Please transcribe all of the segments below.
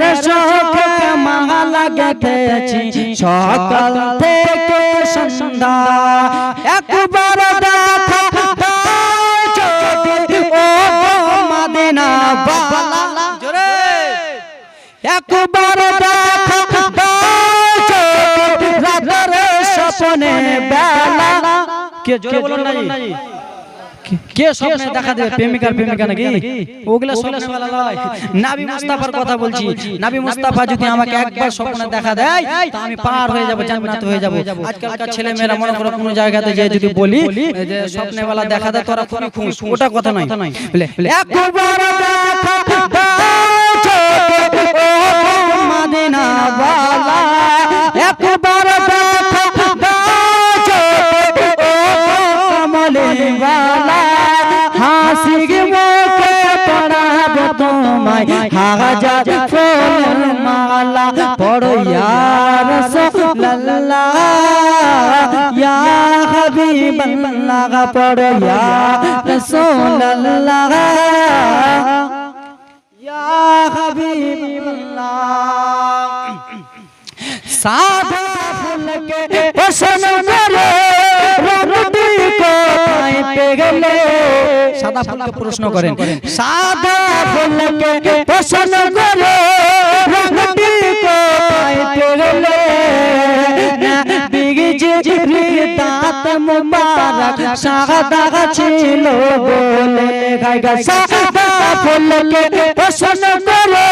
মনের শোকে মালা গেথেছি, সকাল থেকে সন্ধ্যা। একবার দেখা যদি ও মদিনা বালা জোরে। একবার দেখা যদি রাতের স্বপ্নে বেলা। কে জোরে বলুন না জি। কে স্বপ্নে দেখা দেবে প্রেমিকার প্রেমিকা নাকি ওগুলা স্বপ্নে নয় নাবি মুস্তাফার কথা বলছি নাবি মুস্তাফা যদি আমাকে একবার স্বপ্নে দেখা দেয় তো আমি পার হয়ে যাব জান্নাত হয়ে যাব আজকালকার ছেলে মেয়েরা মনে করো কোনো জায়গাতে যে যদি বলি যে স্বপ্নে বেলা দেখা দেয় তোরা খুবই খুশ ওটা কথা নয় একবার দেখা চোখে, বালা একবার মুখে পড়াব তোমায়। হাজার ফুলের মালা পড়ো ইয়া রাসূলুল্লাহ। ইয়া হাবিবাল্লাহ পড়ো ইয়া রাসূলুল্লাহ। ইয়া হাবিবাল্লাহ। সাদা ফুলকে পছন্দ করে। কোথায় পেগলে সাদা ফুলকে প্রশ্ন করেন। সাদা ফুলকে পছন্দ করে রঙটি দাঁত মুবারক সাদা ছিল বলে গায়গা সাদা ফুলকে পছন্দ করে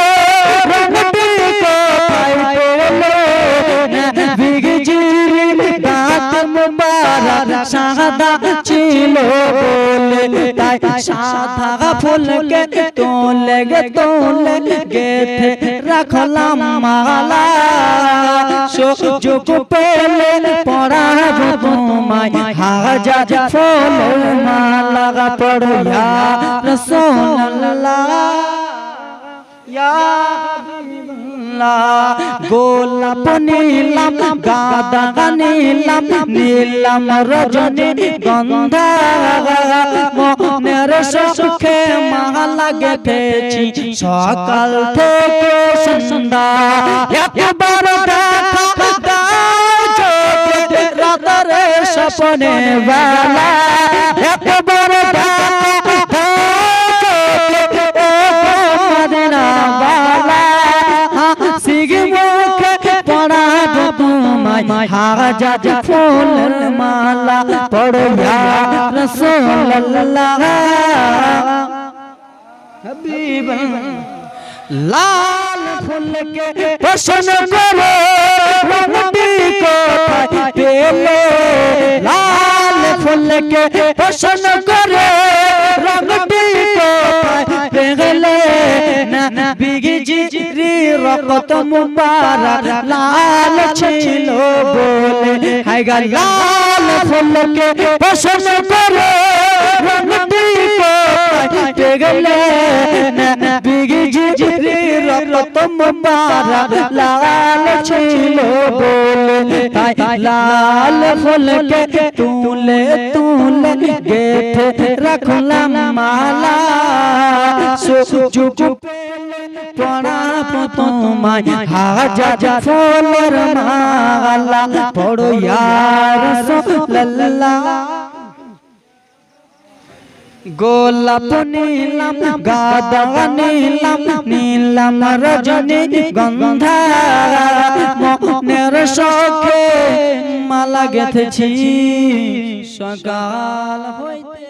রঙটি কোথায় পেগলে বিগজির দাঁত মুবারক সাদা তাই সাদা ফুলকে তোলে গে, তোলে গেথে রাখলাম মালা। সুযোগ পেলে পড়াব তোমায়, হাজার ফুল মালা পড়িয়া রসোল্লাহ। ইয়া হাবিবাল্লাহ গোলাপ নীলাম, গাদা নীলাম নীলাম রজনী গন্ধা। মনের সুখে মালা গেথেছি, সকাল থেকে সন্ধ্যা। একবার দেখা রাতের স্বপ্নে বেলা। একবার দেখা হাজার ফুলের মালা পড়ো ইয়া রাসূলুল্লাহ। হাবিব, লাল ফুলকে পছন্দ করে রঙটি কোথায় পেলে? লাল পছন্দ করে রঙটি পেলে না বিগজি রি রকত মুবারক লাল ছিল বলে হাই গা লাল ফুলকে পছন্দ করে রঙটি রি রকত মুবারক লাল ছিল বলে। তাই লাল ফুলকে তুলে তুলে গেথে রাখলাম মালা। পেলে পড়াব তোমায় হাজার মালা পড়ো ইয়া রাসূলুল্লাহ গোলাপ নীলাম গাদা নীলাম নীলাম রজনী গন্ধা মনের শোকে মালা গেথেছি সকাল হইতে